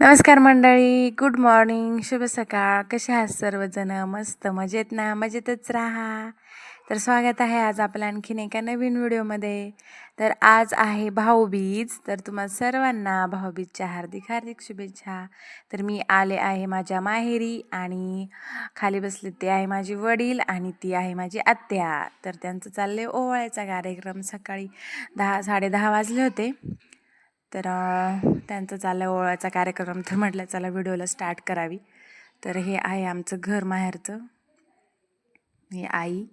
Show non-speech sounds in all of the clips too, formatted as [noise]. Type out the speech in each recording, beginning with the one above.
नमस्कार मंडळी good morning शुभ सकाळ. कसे आहात सर्वजण? मस्त मजेत ना? मजेतच राहा. तर स्वागत आहे आज आपल्या आणखीन एका नवीन व्हिडिओमध्ये. तर आज आहे भाऊबीज तर तुम्हा सर्वांना भाऊबीजच्या हार्दिक हार्दिक शुभेच्छा. तर मी आले आहे माझ्या माहेरी आणि खाली बसले ते आहे माझे वडील आणि ती आहे माझी आत्या. तर त्यांचं चालले ओवाळ्याचा कार्यक्रम. सकाळी दहा साडेदहा वाजले होते. तर त्यांचं चाललं ओवाळ्याचा कार्यक्रम. तर म्हटलं चला व्हिडिओला स्टार्ट करावी. तर हे आहे आमचं घर माहेरचं. ही आई.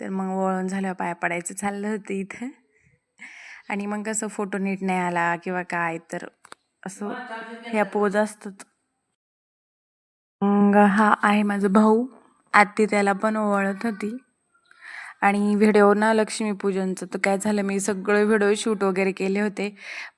तर मग वळून झाल्यावर पाया पडायचं चाललं होतं इथं. आणि मग कसं फोटो नीट नाही आला किंवा काय तर असं ह्या पोज असतात. मग हा आहे माझा भाऊ. आत्ती त्याला पण ओवाळत होती. आणि व्हिडिओ ना लक्ष्मीपूजनचं. तर काय झालं मी सगळे व्हिडिओ शूट वगैरे केले होते.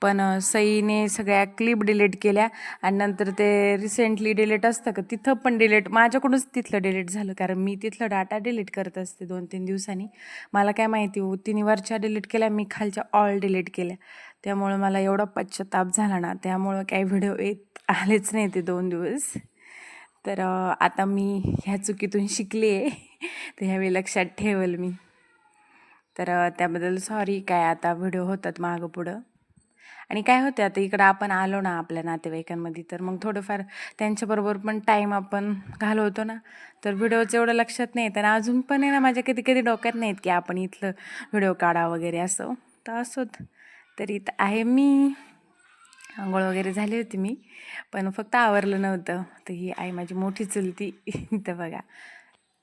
पण सईने सगळ्या क्लिप डिलीट केल्या आणि नंतर ते रिसेंटली डिलीट असतं का तिथं पण डिलीट माझ्याकडूनच तिथलं डिलीट झालं. कारण मी तिथलं डाटा डिलीट करत असते दोन तीन दिवसांनी. मला काय माहिती हो तिने वरच्या डिलीट केल्या मी खालच्या ऑल डिलीट केल्या. त्यामुळं मला एवढा पश्चाताप झाला ना त्यामुळं काही व्हिडिओ येत आलेच नाही ते दोन दिवस. तर आता मी ह्या चुकीतून शिकली आहे तर ह्यावेळी लक्षात ठेवल मी. तर त्याबद्दल सॉरी काय आता व्हिडिओ होतात मागं पुढं. आणि काय होते आता इकडं आपण आलो ना आपल्या नातेवाईकांमध्ये तर मग थोडंफार त्यांच्याबरोबर पण टाईम आपण घालवतो ना. तर व्हिडिओचं एवढं लक्षात नाही तर आणि अजून पण आहे ना माझ्या कधी कधी डोक्यात नाहीत की आपण इथलं व्हिडिओ काढा वगैरे असं. तर असोत. तर इथं आहे मी. आंघोळ वगैरे झाली होती मी पण फक्त आवरलं नव्हतं. तर ही आई माझी मोठी चुलती. [laughs] तर बघा.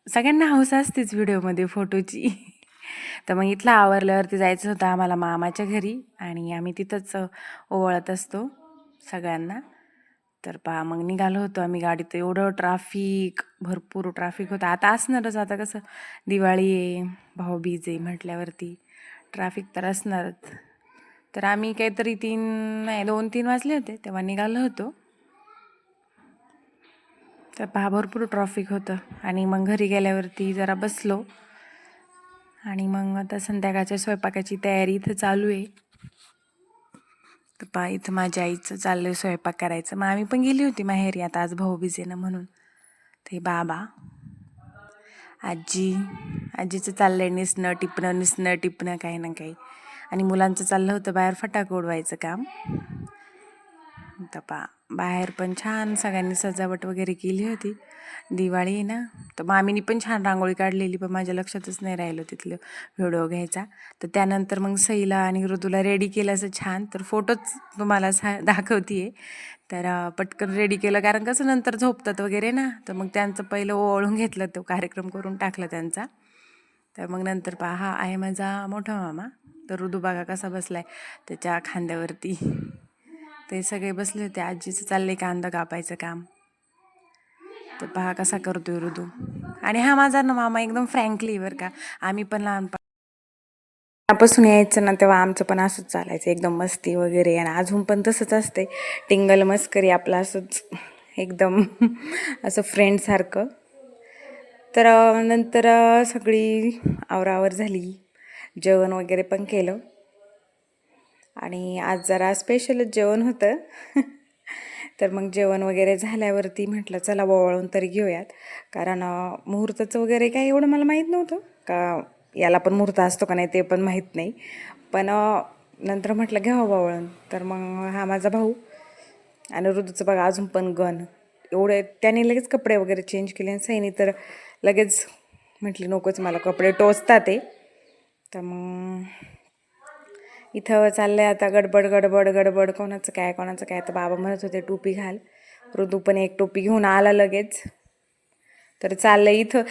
सगळ्यांना हौस असतेच व्हिडिओमध्ये फोटोची तर मग इथलं आवरल्यावरती जायचं होतं आम्हाला मामाच्या घरी आणि आम्ही तिथंच ओवळत असतो सगळ्यांना. तर पहा मग निघालो होतो आम्ही गाडीत. एवढं ट्राफिक भरपूर ट्राफिक होतं. आता असणारच. आता कसं दिवाळी आहे भाऊबीज आहे म्हटल्यावरती ट्राफिक तर असणारच. तर आम्ही काहीतरी तीन नाही दोन तीन वाजले होते तेव्हा निघालो होतो. तर पहा भरपूर ट्रॉफिक होतं. आणि मग घरी गेल्यावरती जरा बसलो. आणि मग आता संध्याकाळच्या स्वयंपाकाची तयारी इथं चालू आहे. तर पहा इथं माझ्या आईचं चाललं आहे स्वयंपाक करायचं. मग आम्ही पण गेली होती माहेरी आता आज भाऊ आहे ना म्हणून. ते बाबा आजी आजीचं चाललं आहे निसणं टिपणं निसणं टिपणं काही ना काही. आणि मुलांचं चाललं होतं बाहेर फटाक उडवायचं काम. तर बाहेर पण छान सगळ्यांनी सजावट वगैरे केली होती. दिवाळी आहे ना तर मामीनी पण छान रांगोळी काढलेली पण माझ्या लक्षातच नाही राहिलं तिथलं व्हिडिओ घ्यायचा. तर त्यानंतर मग सईला आणि ऋतूला रेडी केलं असं छान तर फोटोच तुम्हाला सा दाखवते तर पटकन रेडी केलं कारण कसं नंतर झोपतात वगैरे ना तर मग त्यांचं पहिलं ओळून घेतलं तो कार्यक्रम करून टाकला त्यांचा. तर मग नंतर पहा हा आहे माझा मोठा मामा. तर ऋतू बघा कसा बसला आहे त्याच्या खांद्यावरती. ते सगळे बसले होते. आजीचं चाललंय कांदा कापायचं काम? तर पहा कसा करतोय ऋतू आणि हा माझा ना मामा एकदम फ्रँकली बरं का. आम्ही पण लहानपणापासून यायचं ना तेव्हा आमचं पण असंच चालायचं. एकदम मस्ती वगैरे. आणि अजून पण तसंच असते. टिंगल मस्करी आपलं असंच एकदम [laughs] असं फ्रेंडसारखं तर नंतर सगळी आवरावर झाली. जेवण वगैरे पण केलं. आणि आज जरा स्पेशलच जेवण होतं. [laughs] तर मग जेवण वगैरे झाल्यावरती म्हटलं चला वळून तरी घेऊयात. कारण मुहूर्ताचं वगैरे काय एवढं मला माहीत नव्हतं. का याला पण मुहूर्त असतो का नाही ते पण माहीत नाही. पण नंतर म्हटलं घ्यावं वळून तर मग हा माझा भाऊ आणि ऋतूचं बघा अजून पण गण. एवढे त्याने लगेच कपडे वगैरे चेंज केले आणि सैनी तर लगेच म्हटली नकोच मला कपडे टोचतात ते. तर मग इथं चाललं आहे आता गडबड गडबड गडबड. कोणाचं काय कोणाचं काय? तर बाबा म्हणत होते टोपी घाल. ऋतू पण एक टोपी घेऊन आला लगेच. तर चाललं इथं.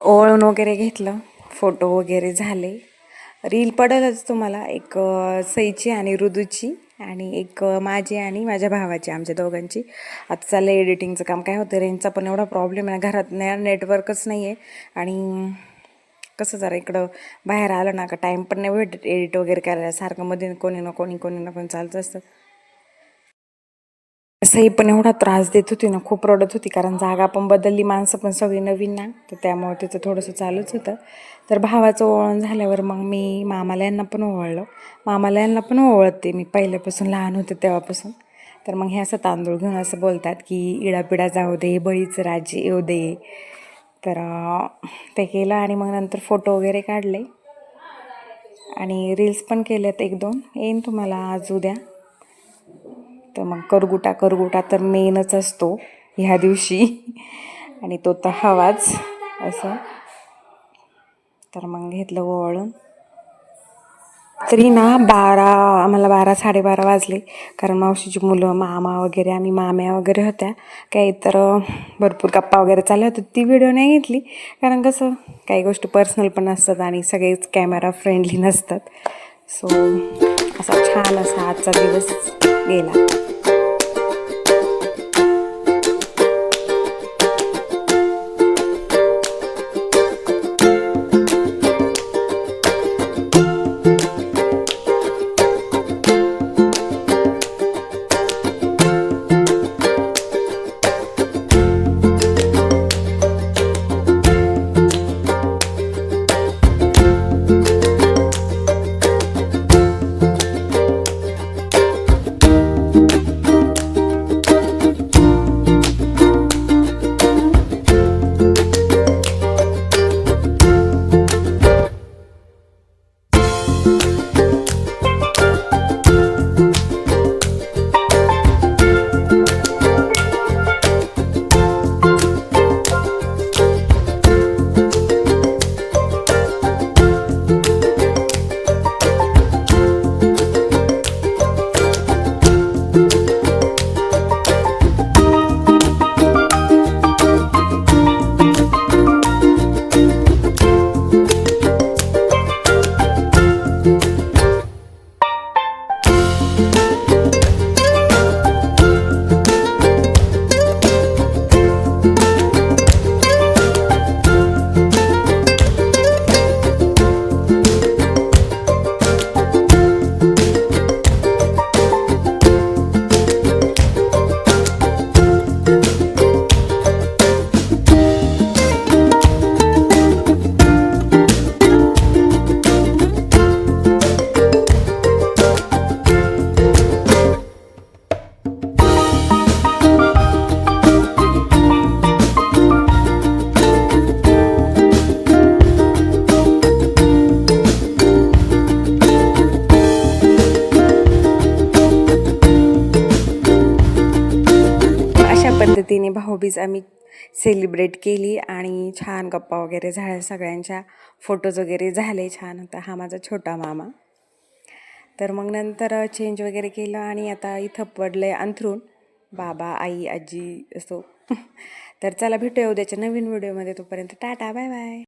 ओळून वगैरे घेतलं. फोटो वगैरे झाले. रील पडेलच तुम्हाला. एक सईची आणि ऋदूची आणि एक माझी आणि माझ्या भावाची आमच्या दोघांची. आता चाललं एडिटिंगचं काम. काय होतं रेंजचा पण एवढा प्रॉब्लेम आहे. घरात नेटवर्कच नाही आहे आणि कसं जरा इकडं बाहेर आलं ना का टाईम पण नाही भेटत एडिट वगैरे करायला. सारखं मध्ये कोणी ना कोणी कोणी ना कोणी चालत असतं. सई पण एवढा त्रास देत होती ना खूप रडत होती कारण जागा पण बदलली माणसं पण सगळी नवीन ना. तर त्यामुळे तिचं थोडंसं चालूच होतं. तर भावाचं ओळण झाल्यावर मग मी मामाला यांना पण ओवाळलं. मामाला यांना पण ओवळते मी पहिल्यापासून लहान होते तेव्हापासून. तर मग हे असं तांदूळ घेऊन असं बोलतात की इडापिडा जाऊ दे बळीचं राज्य येऊ दे. तर ते केलं आणि मग नंतर फोटो वगैरे काढले. आणि रील्स पण केल्यात एक दोन. येईन तुम्हाला आज उद्या. तर मग करगुटा करगुटा तर मेनच असतो ह्या दिवशी. [laughs] आणि तो तर हवाच असं. तर मग घेतलं ओवाळून. तरी ना बारा आम्हाला बारा साडेबारा वाजले. कारण मावशीची मुलं मामा वगैरे आणि माम्या वगैरे होत्या. काही तर भरपूर गप्पा वगैरे चालल्या होत्या. ती व्हिडिओ नाही घेतली. कारण कसं काही गोष्टी पर्सनल पण असतात आणि सगळेच कॅमेरा फ्रेंडली नसतात. सो असा छान असा आजचा दिवस गेला. हॉबीज आम्ही सेलिब्रेट केली आणि छान गप्पा वगैरे झाल्या. सगळ्यांच्या फोटोज वगैरे झाले छान. होता हा माझा छोटा मामा. तर मग नंतर चेंज वगैरे केलं आणि आता इथं पडलं आहे अंथरूण. बाबा आई आजी असो. [laughs] तर चला भेटूया उद्याच्या नवीन व्हिडिओमध्ये तोपर्यंत टाटा बाय बाय